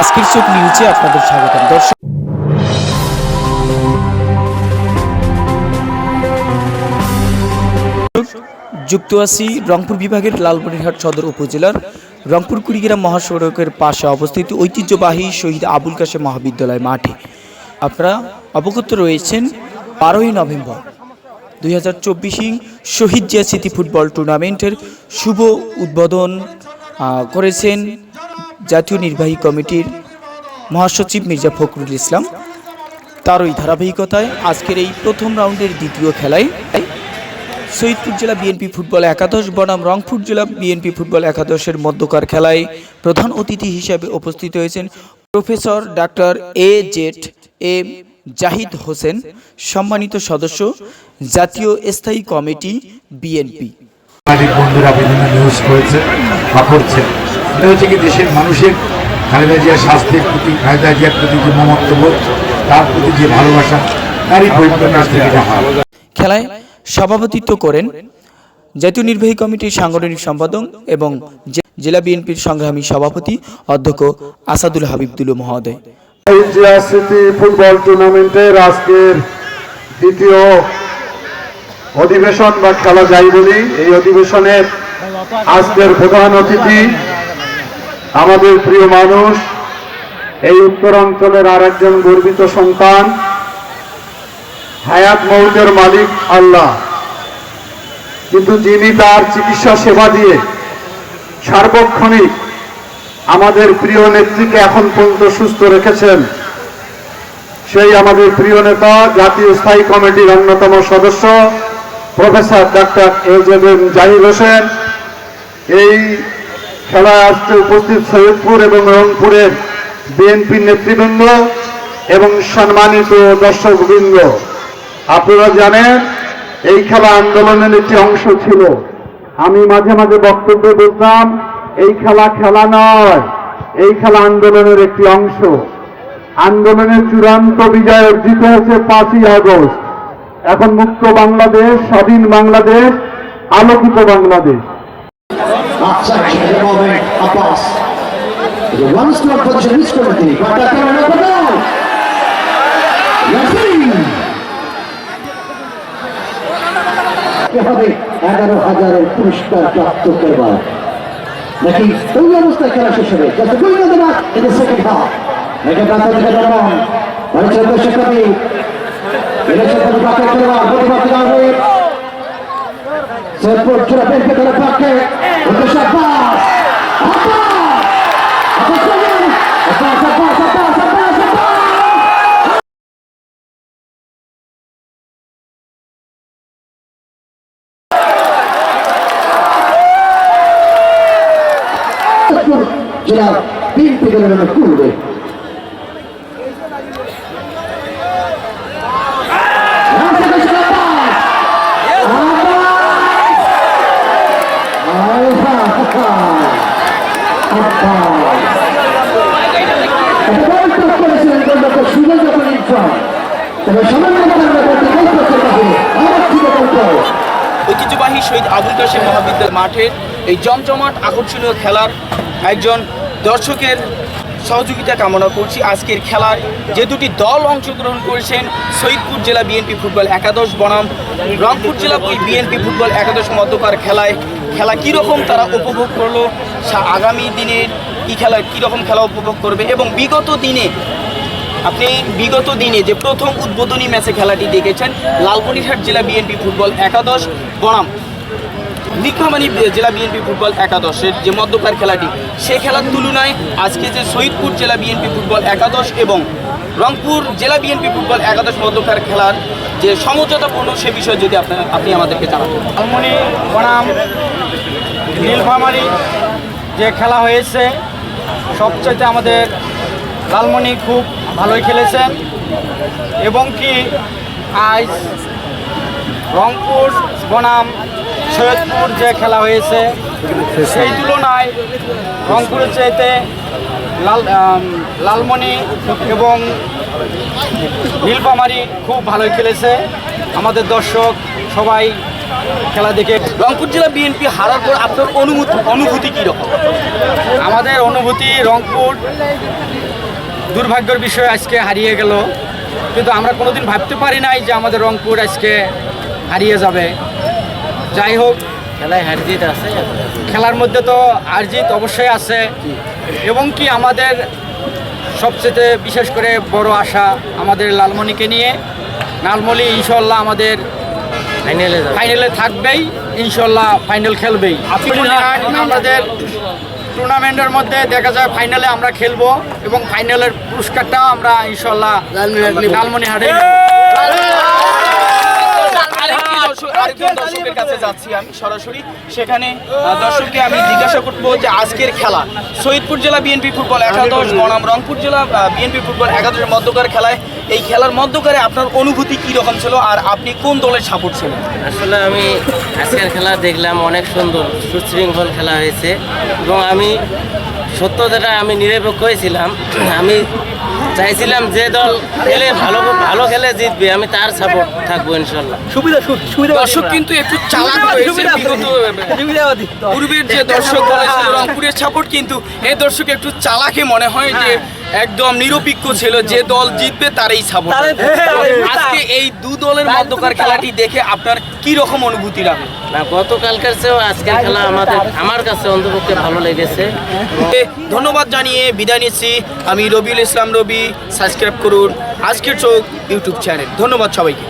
আজকের চোখ নিউজে আপনাদের স্বাগতম। দর্শক যুক্ত আছি রংপুর বিভাগের লালমনিরহাট সদর উপজেলার রংপুর কুড়িগ্রাম মহাসড়কের পাশে অবস্থিত ঐতিহ্যবাহী শহীদ আবুল কাশেম মহাবিদ্যালয় মাঠে আপনারা অবগত রয়েছেন বারোই নভেম্বর। দুই হাজার চব্বিশে শহীদ জিয়া স্মৃতি ফুটবল টুর্নামেন্টের শুভ উদ্বোধন করেছেন জাতীয় নির্বাহী কমিটির মহাসচিব মির্জা ফখরুল ইসলাম। তারই ধারাবাহিকতায় আজকের এই প্রথম রাউন্ডের দ্বিতীয় খেলায় সৈয়দপুর জেলা বিএনপি ফুটবল একাদশ, বনাম রংপুর জেলা বিএনপি ফুটবল একাদশের মধ্যকার খেলায় প্রধান অতিথি হিসাবে উপস্থিত হয়েছেন professor doctor A Z M Zahid Hossain সম্মানিত সদস্য জাতীয় স্থায়ী কমিটি বিএনপি। বন্ধুরা বিভিন্ন নিউজ করেছে বা করছে। এটা হচ্ছে কি দেশের মানুষের খালেদা জিয়ার স্বাস্থ্যের প্রতি খালেদা জিয়ার প্রতি যে মমত্ববোধ তার প্রতি যে ভালোবাসা তারই পরিপ্রকাশ থেকে খেলায় সভাপতিত্ব করেন জাতীয় নির্বাহী কমিটির সাংগঠনিক সম্পাদক এবং জেলা বিএনপির সংগ্রামী সভাপতি অধ্যক্ষ আসাদুল হাবিবদুল মহোদয়। জিয়া ফুটবল টুর্নামেন্টের আজকের দ্বিতীয় অধিবেশন বা খেলা যাই বলি, এই অধিবেশনের আজকের প্রধান অতিথি আমাদের প্রিয় মানুষ, এই আর একজন গর্বিত সন্তান, হায়াত মৌতের মালিক আল্লাহ। কিন্তু যিনি তার চিকিৎসা সেবা দিয়ে সার্বক্ষণিক আমাদের প্রিয় নেত্রীকে এখন পর্যন্ত সুস্থ রেখেছেন সেই আমাদের প্রিয় নেতা, জাতীয় স্থায়ী কমিটির অন্যতম সদস্য, professor doctor A Z M Zahir Hossain. এই খেলায় আসতে উপস্থিত সৈয়দপুর এবং রংপুরের বিএনপি নেতৃবৃন্দ এবং সম্মানিত দর্শকবৃন্দ। আপনারা জানেন, এই খেলা আন্দোলনের একটি অংশ ছিল। আমি মাঝে মাঝে বক্তব্য বলতাম এই খেলা খেলা নয়, এই খেলা আন্দোলনের একটি অংশ। আন্দোলনের চূড়ান্ত বিজয় অর্জিত হয়েছে পাঁচই আগস্ট। এখন মুক্ত বাংলাদেশ, স্বাধীন বাংলাদেশ, আলোকিত বাংলাদেশ। এগারো হাজারের পুরস্কার প্রাপ্ত করবার নাকি ওই অবস্থায় খেলা শেষ হবে? যাতে গোল ইন মেঘে কাছে থেকে দেখুন পরিষদ শিক্ষার্থী ইলেকশন প্রতিবাদ করতে প্রতিবাদ হবে সেরপুর চূড়া পেন্টে ধরে পাকে উদ্দেশ্য পাস জেলা তিন থেকে কুড়বে ঐতিহ্যবাহী শহীদ আবুল কাশেম মহাবিদ্যালয় মাঠের এই জমজমাট আকর্ষণীয় খেলার একজন দর্শকের সহযোগিতা কামনা করছি। আজকের খেলার যে দুটি দল অংশগ্রহণ করেছেন, সৈয়দপুর জেলা বিএনপি ফুটবল একাদশ বনাম, রংপুর জেলা বিএনপি ফুটবল একাদশ মধ্যকার খেলায় খেলা কীরকম তারা উপভোগ করল আগামী দিনের কি খেলা কীরকম খেলা উপভোগ করবে এবং বিগত দিনে আপনি বিগত দিনে যে প্রথম উদ্বোধনী ম্যাচে খেলাটি দেখেছেন লালমনিরহাট জেলা বিএনপি ফুটবল একাদশ, বনাম নীলফামারী জেলা বিএনপি ফুটবল একাদশের যে মধ্যকার খেলাটি সেই খেলার তুলনায় আজকে যে শহীদপুর জেলা বিএনপি ফুটবল একাদশ এবং রংপুর জেলা বিএনপি ফুটবল একাদশ মধ্যকার খেলার যে সমঝোতাপূর্ণ, সে বিষয়ে যদি আপনার, আপনি আমাদেরকে জানাবেন লালমনি, বনাম, নীলফামারি যে খেলা হয়েছে, সবচাইতে আমাদের লালমনি খুব ভালোই খেলেছেন। এবং কি আজ রংপুর বনাম সৈয়দপুর যে খেলা হয়েছে সেই তুলনায় রংপুরের চাইতে লাল আম, লালমনি এবং নীলফামারি খুব ভালোই খেলেছে। আমাদের দর্শক সবাই খেলা দেখে রংপুর জেলা বিএনপি হারার পর আপনার অনুভূতি অনুভূতি কীরকম? আমাদের অনুভূতি রংপুর দুর্ভাগ্যের বিষয় আজকে হারিয়ে গেল। কিন্তু আমরা কোনোদিন ভাবতে পারি নাই যে আমাদের রংপুর আজকে হারিয়ে যাবে। যাই হোক খেলায় হার জিত আছে? খেলার মধ্যে তো আরজিত অবশ্যই আছে। এবং কি আমাদের সবচেয়ে বিশেষ করে বড় আশা আমাদের লালমণিকে নিয়ে। লালমণি ইনশাল্লাহ আমাদের ফাইনালে ফাইনালে থাকবেই ইনশাল্লাহ ফাইনাল খেলবেই। আমাদের টুর্নামেন্টের মধ্যে দেখা যায় ফাইনালে আমরা খেলব এবং ফাইনালের পুরস্কারটাও আমরা ইনশাল্লাহ লালমনিহাটে আরেকজন দর্শকের কাছে যাচ্ছি আমি সরাসরি। সেখানে দর্শককে আমি জিজ্ঞাসা করব যে আজকের খেলা সৈয়দপুর জেলা বিএনপি ফুটবল একাদশ বনাম রংপুর জেলা বিএনপি ফুটবল একাদশের মধ্যকার খেলায়। এই খেলার মধ্যকারে আপনার অনুভূতি কী রকম ছিল আর আপনি কোন দলের সাপোর্ট ছিলেন? আসলে আমি আজকের খেলা দেখলাম অনেক সুন্দর সুশৃঙ্খল খেলা হয়েছে। এবং আমি সত্য যেটা আমি নিরপেক্ষ হয়েছিলাম আমি চাইছিলাম যে দল খেলে ভালো ভালো খেলে জিতবে আমি তার সাপোর্ট থাকব ইনশাল্লাহ। সুবিধা সুবিধা দর্শক কিন্তু একটু চালাক হয়েছে বিগত পূর্বের যে দর্শক বলেছিল রংপুরের সাপোর্ট কিন্তু এই দর্শক একটু চালাকে মনে হয় যে একদম নিরপেক্ষ ছিল যে দল জিতবে তারই সাপোর্ট আজকে এই দু দলের মধ্যকার খেলাটি দেখে আপনার কি রকম অনুভূতি রাখে? না গতকালকার চেয়েও আজকের খেলা আমাদের আমার কাছে অন্তপক্ষে ভালো লেগেছে। ধন্যবাদ জানিয়ে বিদায় নিচ্ছি। আমি রবিউল ইসলাম রবি সাবস্ক্রাইব করুন আজকের চোখ ইউটিউব চ্যানেল। ধন্যবাদ সবাইকে।